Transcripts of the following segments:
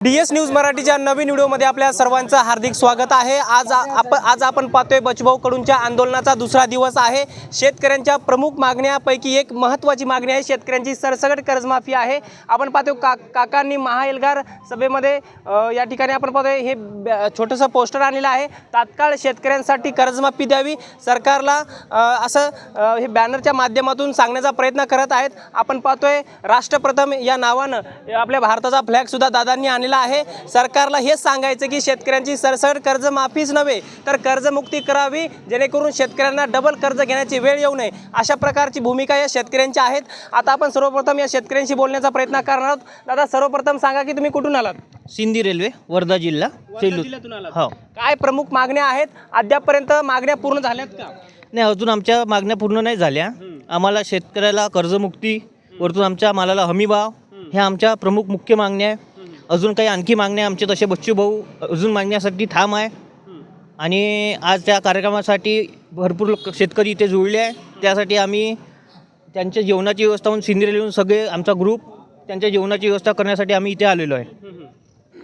D S news मराठीच्या नवीन व्हिडिओमध्ये आपल्या सर्वांचं हार्दिक स्वागत आहे. आज आप आज आपण पाहतोय बचभाऊकडूनच्या आंदोलनाचा दुसरा दिवस आहे. शेतकऱ्यांच्या प्रमुख मागण्यापैकी एक महत्त्वाची मागणी आहे. शेतकऱ्यांची सरसकट कर्जमाफी आहे. आपण पाहतोय का काकांनी महाएल्गार सभेमध्ये या ठिकाणी आपण पाहतोय हे छोटंसं पोस्टर आणलेलं आहे. तात्काळ शेतकऱ्यांसाठी कर्जमाफी द्यावी. सरकारला असं हे बॅनरच्या माध्यमातून सांगण्याचा प्रयत्न करत आहेत. आपण पाहतोय राष्ट्रप्रथम या नावानं आपल्या भारताचा फ्लॅगसुद्धा दादांनी आणलेला आहे. सरकारला हेच सांगायचं की शेतकऱ्यांची सरसकट कर्जमाफीच नव्हे तर कर्जमुक्ती करावी जेणेकरून शेतकऱ्यांना डबल कर्ज घेण्याची वेळ येऊ नये. अशा प्रकारची भूमिका या शेतकऱ्यांच्या आहेत. आता आपण सर्वप्रथम या शेतकऱ्यांशी बोलण्याचा प्रयत्न करणार आहोत. दादा सर्वप्रथम सांगा की तुम्ही कुठून आलात? सिंधी रेल्वे वर्धा जिल्हा सेलू हो. काय प्रमुख मागण्या आहेत? अद्यापपर्यंत मागण्या पूर्ण झाल्यात का? नाही अजून आमच्या मागण्या पूर्ण नाही झाल्या. आम्हाला शेतकऱ्याला कर्जमुक्ती वरतून आमच्या मालाला हमीभाव ह्या आमच्या प्रमुख मुख्य मागण्या आहे अजून काही आणखी मागण्या आमचे तसे बच्चू भाऊ अजून मागण्यासाठी ठाम आहे. आणि आज त्या कार्यक्रमासाठी भरपूर लोक शेतकरी इथे जुळले आहे. त्यासाठी आम्ही त्यांच्या जेवणाची व्यवस्था म्हणून सिंधी रेल्वेहून सगळे आमचा ग्रुप त्यांच्या जेवणाची व्यवस्था करण्यासाठी आम्ही इथे आलेलो आहे.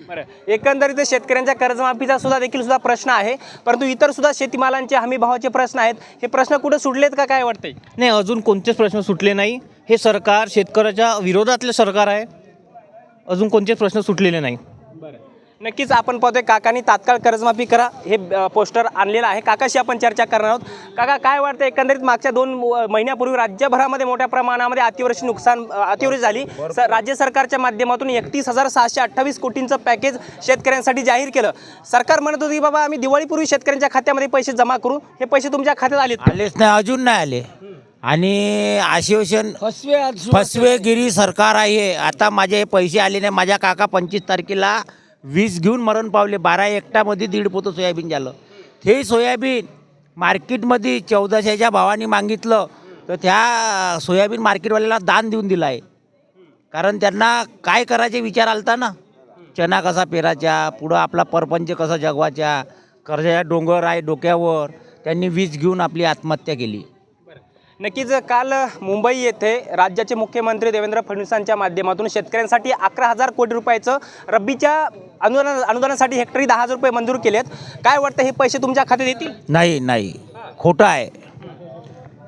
बरं. एकंदरीत शेतकऱ्यांच्या कर्जमाफीचा सुद्धा देखील सुद्धा प्रश्न आहे. परंतु इतर सुद्धा शेतीमालांचे हमी भावाचे प्रश्न आहेत. हे प्रश्न कुठे सुटलेत का? काय वाटतंय? नाही अजून कोणतेच प्रश्न सुटले नाही. हे सरकार शेतकऱ्याच्या विरोधातले सरकार आहे. अजून कोणतेच प्रश्न सुटलेले नाही. बरं. नक्कीच आपण पाहतोय काकांनी तात्काळ कर्जमाफी करा हे पोस्टर आणलेलं आहे. काकाशी आपण चर्चा करणार आहोत. काका काय वाटतं एकंदरीत मागच्या दोन महिन्यापूर्वी राज्यभरामध्ये मोठ्या प्रमाणामध्ये अतिवृष्टी नुकसान अतिवृष्टी झाली. स राज्य सरकारच्या माध्यमातून एकतीस हजार सहाशे अठ्ठावीस कोटींचं पॅकेज शेतकऱ्यांसाठी जाहीर केलं. सरकार म्हणत होतं की बाबा आम्ही दिवाळीपूर्वी शेतकऱ्यांच्या खात्यामध्ये पैसे जमा करू. हे पैसे तुमच्या खात्यात आलेत आलेच नाही अजून नाही आले. आणि आश्वासन फसवेगिरी सरकार आहे. आता माझे हे पैसे आले नाही. माझ्या काका पंचवीस तारखेला वीस घेऊन मरण पावले. बारा एकटामध्ये दीड पोतं सोयाबीन झालं. ते सोयाबीन मार्केटमध्ये चौदाशेच्या भावाने मागितलं. तर त्या सोयाबीन मार्केटवाल्याला दान देऊन दिलं आहे कारण त्यांना काय करायचे विचार आलता ना? चना कसा पेरायचा? पुढं आपला परपंच कसा जगवायचा? कर्जाच्या डोंगर आहे डोक्यावर. त्यांनी वीज घेऊन आपली आत्महत्या केली. नक्कीच काल मुंबई येथे राज्याचे मुख्यमंत्री देवेंद्र फडणवीसांच्या माध्यमातून शेतकऱ्यांसाठी अकरा हजार कोटी रुपयाचं रब्बीच्या अनुदान अनुदानासाठी हेक्टरी दहा हजार रुपये मंजूर केलेत. काय वाटतं हे पैसे तुमच्या खात्यात येतील? नाही नाही. खोटं आहे.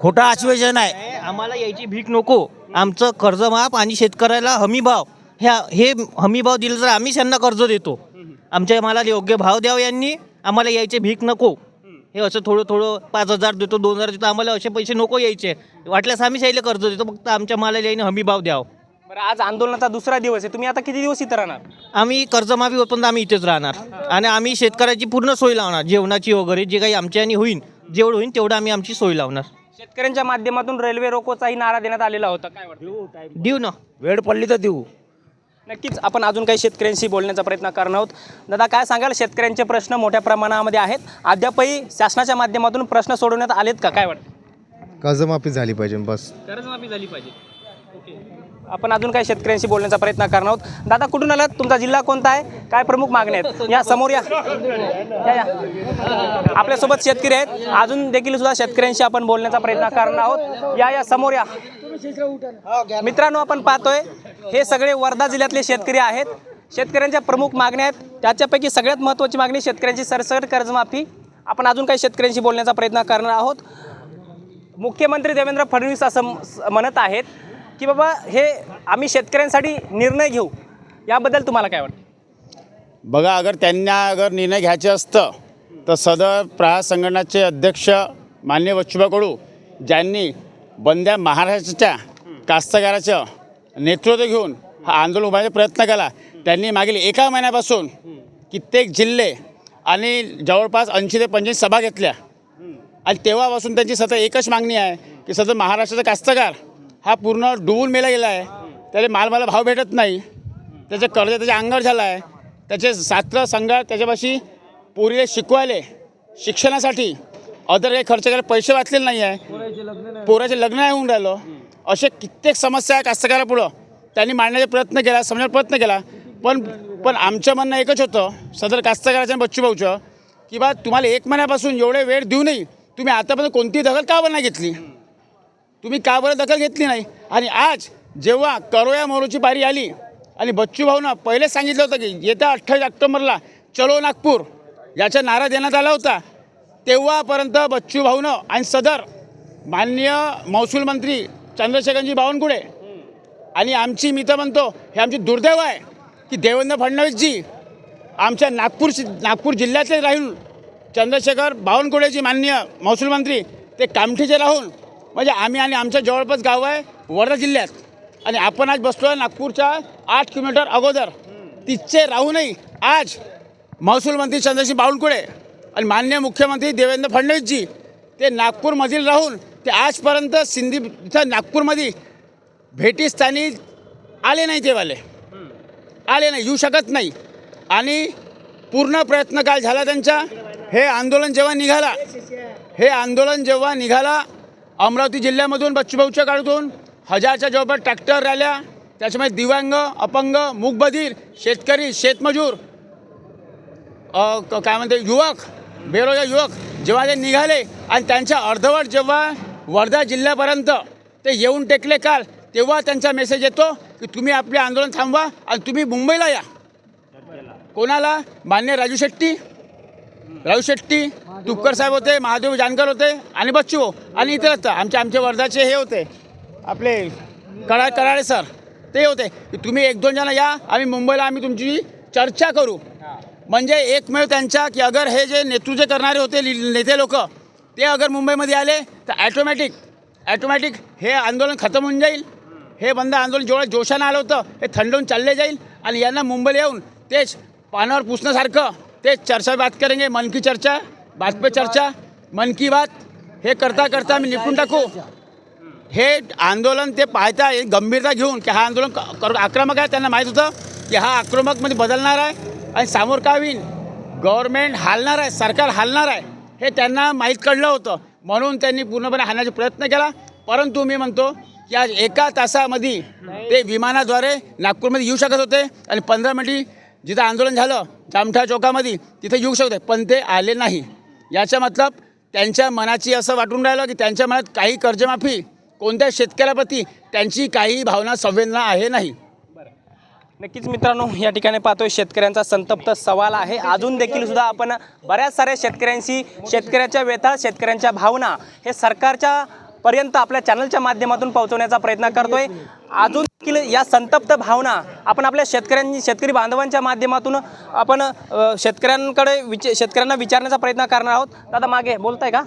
खोटं आश्वासन आहे. आम्हाला यायची भीक नको. आमचं कर्जमाफ आणि शेतकऱ्याला हमीभाव. ह्या हे हमीभाव दिलं तर आम्हीच यांना कर्ज देतो. आमच्या मालाला योग्य भाव द्यावा यांनी. आम्हाला यायचे भीक नको. हे असं थोडं थोडं पाच हजार देतो दोन हजार देतो आम्हाला असे पैसे नको यायचे. वाटल्यास आम्हीच यायला कर्ज देतो फक्त आमच्या मालाला यायने हमीभाव द्यावं. बरं आज आंदोलनाचा दुसरा दिवस आहे. तुम्ही आता किती दिवस इथं राहणार? आम्ही कर्जमाफी होतो आम्ही इथेच राहणार. आणि आम्ही शेतकऱ्याची पूर्ण सोय लावणार जेवणाची वगैरे जे काही आमच्यानी होईल जेवढं होईल तेवढं आम्ही आमची सोय लावणार. शेतकऱ्यांच्या माध्यमातून रेल्वे रोकोचाही नारा देण्यात आलेला होता. काय वाटतं? देऊ ना. वेळ पडली तर देऊ. नक्कीच आपण अजून काही शेतकऱ्यांशी बोलण्याचा प्रयत्न करणार आहोत. दादा काय सांगाल? शेतकऱ्यांचे प्रश्न मोठ्या प्रमाणामध्ये आहेत. अद्यापही शासनाच्या माध्यमातून प्रश्न सोडवण्यात आलेत का? काय वाटतं? कर्जमाफी झाली पाहिजे बस. कर्जमाफी झाली पाहिजे. ओके. आपण अजून काही शेतकऱ्यांशी बोलण्याचा प्रयत्न करणार आहोत. दादा कुठून आलात? तुमचा जिल्हा कोणता आहे? काय प्रमुख मागण्या आहेत? या समोर या. या, या. आपल्यासोबत शेतकरी आहेत. अजून देखील सुद्धा शेतकऱ्यांशी आपण बोलण्याचा प्रयत्न करणार आहोत. या या समोर या. मित्रांनो आपण पाहतोय हे सगळे वर्धा जिल्ह्यातले शेतकरी आहेत. शेतकऱ्यांच्या प्रमुख मागण्या आहेत. त्याच्यापैकी सगळ्यात महत्त्वाची मागणी शेतकऱ्यांची सरसकट कर्जमाफी. आपण अजून काही शेतकऱ्यांशी बोलण्याचा प्रयत्न करणार आहोत. मुख्यमंत्री देवेंद्र फडणवीस असं म्हणत आहेत की बाबा हे आम्ही शेतकऱ्यांसाठी निर्णय घेऊ. याबद्दल तुम्हाला काय वाटतं? बघा अगर त्यांना अगर निर्णय घ्यायचे असतं तर सदर प्रहार संघटनाचे अध्यक्ष मान्य वच्छुबा कडू ज्यांनी बंद्या महाराष्ट्राच्या कास्तकाराचं नेतृत्व घेऊन हा आंदोलन उभारण्याचा प्रयत्न केला. त्यांनी मागील एका महिन्यापासून कित्येक जिल्हे आणि जवळपास ऐंशी ते पंच्याऐंशी सभा घेतल्या. आणि तेव्हापासून त्यांची सतत एकच मागणी आहे की सतत महाराष्ट्राचा कास्तकार हा पूर्ण डुबून मेला गेला आहे. त्याला मालमाला भाव भेटत नाही. त्याचे कर्ज त्याच्या अंगावर झालं आहे. त्याचे छात्र संघ त्याच्यापाशी पोरीला शिकवायले शिक्षणासाठी. अदर काही खर्च करायला पैसे वाचलेले नाही आहे. पोराचे लग्न नाही होऊन राहिलं. असे कित्येक समस्या आहे कास्तकारापुढं त्यांनी मांडण्याचा प्रयत्न केला समजण्याचा प्रयत्न केला. पण पण आमचं म्हणणं एकच होतं सदर कास्तकाराच्या आणि बच्चू भाऊचं की बा तुम्हाला एक महिन्यापासून एवढे वेळ देऊनही तुम्ही आतापर्यंत कोणतीही दखल का बरं नाही घेतली? तुम्ही का बरं दखल घेतली नाही? आणि आज जेव्हा करोया मोरूची पारी आली आणि बच्चू भाऊनं पहिले सांगितलं होतं की येत्या अठ्ठावीस ऑक्टोबरला चलो नागपूर याचा नारा देण्यात आला होता. तेव्हापर्यंत बच्चू भाऊनं आणि सदर माननीय महसूल मंत्री चंद्रशेखरजी बावनकुळे. आणि आमची मी तर म्हणतो हे आमची दुर्दैव आहे की देवेंद्र फडणवीसजी आमच्या नागपूर नागपूर जिल्ह्यातले राहून चंद्रशेखर बावनकुळेजी माननीय महसूल मंत्री ते कामठीचे राहून म्हणजे आम्ही आणि आमच्या जवळपास गाव आहे वर्धा जिल्ह्यात. आणि आपण आज बसलो आहे नागपूरच्या आठ किलोमीटर अगोदर. तिथचे राहूनही आज महसूल मंत्री चंद्रशेखर बावनकुळे आणि माननीय मुख्यमंत्री देवेंद्र फडणवीसजी ते नागपूरमधील राहून ते आजपर्यंत सिंधी इथं नागपूरमध्ये भेटीस्थानी आले नाही तेवाले. आले नाही येऊ शकत नाही. आणि पूर्ण प्रयत्न काय झाला त्यांचा. हे आंदोलन जेव्हा निघाला हे आंदोलन जेव्हा निघाला अमरावती जिल्ह्यामधून बच्चूभाऊच्या काळातून हजारच्या जवळपास ट्रॅक्टर रॅल्या त्याच्यामध्ये दिव्यांग अपंग मुकबधीर शेतकरी शेतमजूर काय म्हणते युवक बेरोजगार युवक जेव्हा ते निघाले आणि त्यांच्या अर्धवट जेव्हा वर्धा जिल्ह्यापर्यंत ते येऊन टेकले काल तेव्हा त्यांचा मेसेज येतो की तुम्ही आपले आंदोलन थांबवा आणि तुम्ही मुंबईला या. कोणाला? मान्य राजू शेट्टी. राजू शेट्टी तुपकर साहेब होते महादेव जानकर होते आणि बच्चू भाऊ आणि इतरच आमचे आमचे वर्धाचे हे होते. आपले करा कराळे सर ते होते की तुम्ही एक दोन जण या आम्ही मुंबईला आम्ही तुमची चर्चा करू. म्हणजे एकमेव त्यांच्या की अगर हे जे नेतृत्व करणारे होते नेते लोक ते अगर मुंबईमध्ये आले तर ॲटोमॅटिक ॲटोमॅटिक हे आंदोलन खतम होऊन जाईल. हे बंद आंदोलन जेवढं जोशानं आलं होतं हे थंडवून चालले जाईल. आणि यांना मुंबईला येऊन तेच पानावर पुसण्यासारखं तेच चर्चा बात करेंगे मन की चर्चा बात पे चर्चा मन की बात. हे करता करता आम्ही निपटून टाकू. हे आंदोलन ते पाहता गंभीरता घेऊन की हा आंदोलन कर- आक्रमक आहे त्यांना माहीत होतं की हा आक्रमकमध्ये बदलणार आहे. आणि सामोर काय होईल गव्हर्मेंट हालणार आहे सरकार हालणार आहे. हे त्यांना माहीत कळलं होतं. म्हणून त्यांनी पूर्णपणे हाणण्याचा प्रयत्न केला. परंतु मी म्हणतो की आज एका तासामध्ये ते विमानाद्वारे नागपूरमध्ये येऊ शकत होते आणि पंधरा मिनिटी जिथं आंदोलन झालं जामठा चौकामध्ये तिथे येऊ शकते पण ते आले नाही. याचा मतलब त्यांच्या मनाची असं वाटून राहिलं की त्यांच्या मनात काही कर्जमाफी कोणत्या शेतकऱ्याप्रती त्यांची काही भावना संवेदना आहे नाही. नक्कीच मित्रांनो या ठिकाणी पाहतोय शेतकऱ्यांचा संतप्त सवाल आहे. अजून देखील सुद्धा आपण बऱ्याच साऱ्या शेतकऱ्यांशी शेतकऱ्याच्या व्यथा शेतकऱ्यांच्या भावना हे सरकारच्या पर्यंत आपल्या चॅनलच्या माध्यमातून पोहोचवण्याचा प्रयत्न करतोय. अजून देखील या संतप्त भावना आपण आपल्या शेतकऱ्यांनी शेतकरी बांधवांच्या माध्यमातून आपण शेतकऱ्यांकडे विच शेतकऱ्यांना विचारण्याचा प्रयत्न करणार आहोत. दादा मागे बोलताय का?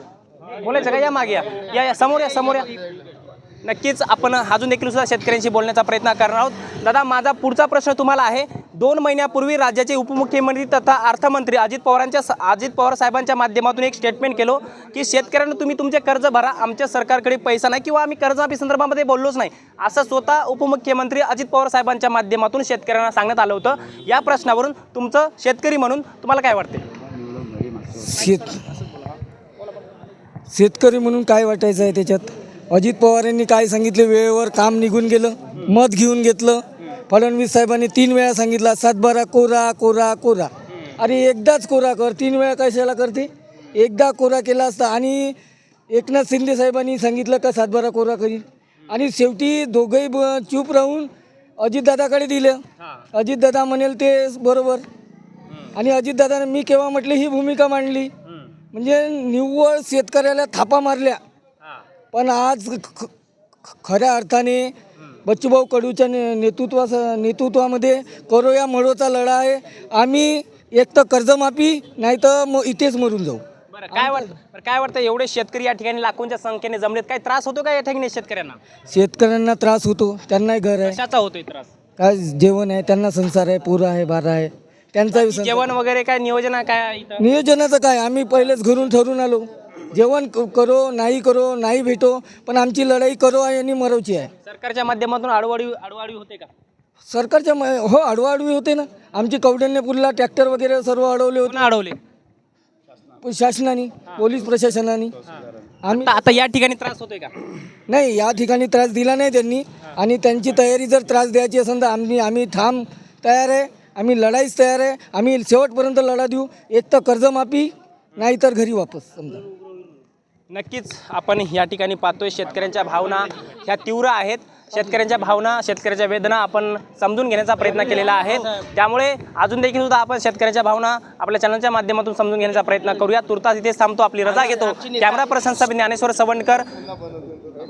बोलायचं का? या मागे या या समोर या समोर या. नक्कीच आपण अजून देखील सुद्धा शेतकऱ्यांशी बोलण्याचा प्रयत्न करणार आहोत. दादा माझा पुढचा प्रश्न तुम्हाला आहे. दोन महिन्यापूर्वी राज्याचे उपमुख्यमंत्री तथा अर्थमंत्री अजित पवारांच्या अजित पवार साहेबांच्या माध्यमातून एक स्टेटमेंट केलं की शेतकऱ्यांना तुम्ही तुमचे कर्ज भरा आमच्या सरकारकडे पैसा नाही किंवा आम्ही कर्जमाफी संदर्भामध्ये बोललोच नाही. असं स्वतः उपमुख्यमंत्री अजित पवार साहेबांच्या माध्यमातून शेतकऱ्यांना सांगण्यात आलं होतं. या प्रश्नावरून तुमचं शेतकरी म्हणून तुम्हाला काय वाटते शेत शेतकरी म्हणून काय वाटायचं आहे त्याच्यात? अजित पवार यांनी काय सांगितले? वेळेवर काम निघून गेलं मत घेऊन घेतलं. फडणवीस साहेबांनी तीन वेळा सांगितला सातबारा कोरा कोरा कोरा. अरे एकदाच कोरा कर तीन वेळा कशाला करते? एकदा कोरा केला असता आणि एकनाथ शिंदे साहेबांनी सांगितलं का सातबारा कोरा करील? आणि शेवटी दोघंही ब चूप राहून अजितदादाकडे दिलं. अजितदादा म्हणेल ते बरोबर. आणि अजितदादाने मी केव्हा म्हटले ही भूमिका मांडली. म्हणजे निव्वळ शेतकऱ्याला थापा मारल्या. पण आज ख- ख- खऱ्या अर्थाने बच्चूभाऊ कडूच्या ने नेतृत्वा नेतृत्वामध्ये करो या मळोचा लढा आहे. आम्ही एक तर कर्जमाफी नाही तर मग इथेच मरून जाऊ. बरं काय वाटतं बरं काय वाटतं एवढे शेतकरी या ठिकाणी लाखोंच्या संख्येने जमलेत? काय त्रास होतो का या ठिकाणी शेतकऱ्यांना? शेतकऱ्यांना त्रास होतो. त्यांनाही घर आहे. कशाचा होतोय त्रास? काय जेवण आहे त्यांना संसार आहे पोरं आहे बारा आहे. त्यांचा संसार- जेवण वगैरे काय नियोजन आहे काय इथं? नियोजनाचं काय? आम्ही पहिलेच घरून ठरून आलो. जेवण करो नाही करो नाही भेटो पण आमची लढाई करो आहे आणि मरवची आहे. सरकारच्या माध्यमातून आडवाडी आडवाडी होते का? सरकारच्या म- हो अडवाअडवी होते ना. आमची कौंडण्यपूरला ट्रॅक्टर वगैरे सर्व अडवले कोण अडवले? होते शासनाने पोलीस प्रशासनाने. आम्ही आता आता या ठिकाणी त्रास होतोय का? नाही या ठिकाणी त्रास दिला नाही त्यांनी. आणि त्यांची तयारी जर त्रास द्यायची असेल तर आम्ही आम्ही ठाम तयार आहे. आम्ही लढाईच तयार आहे. आम्ही शेवटपर्यंत लढा देऊ. एक तर कर्जमाफी नाही तर घरी वापस समजा. नक्कीच आपण या ठिकाणी पाहतोय शेतकऱ्यांच्या भावना ह्या तीव्र आहेत. शेतकऱ्यांच्या भावना शेतकऱ्याच्या वेदना आपण समजून घेण्याचा प्रयत्न केलेला आहे. त्यामुळे अजून देखील सुद्धा आपण शेतकऱ्यांच्या भावना आपल्या चॅनलच्या माध्यमातून समजून घेण्याचा प्रयत्न करूया तुर्तास इथेच थांबतो आपली रजा घेतो. Camera person Dnyaneshwar Sawandkar Nagpur.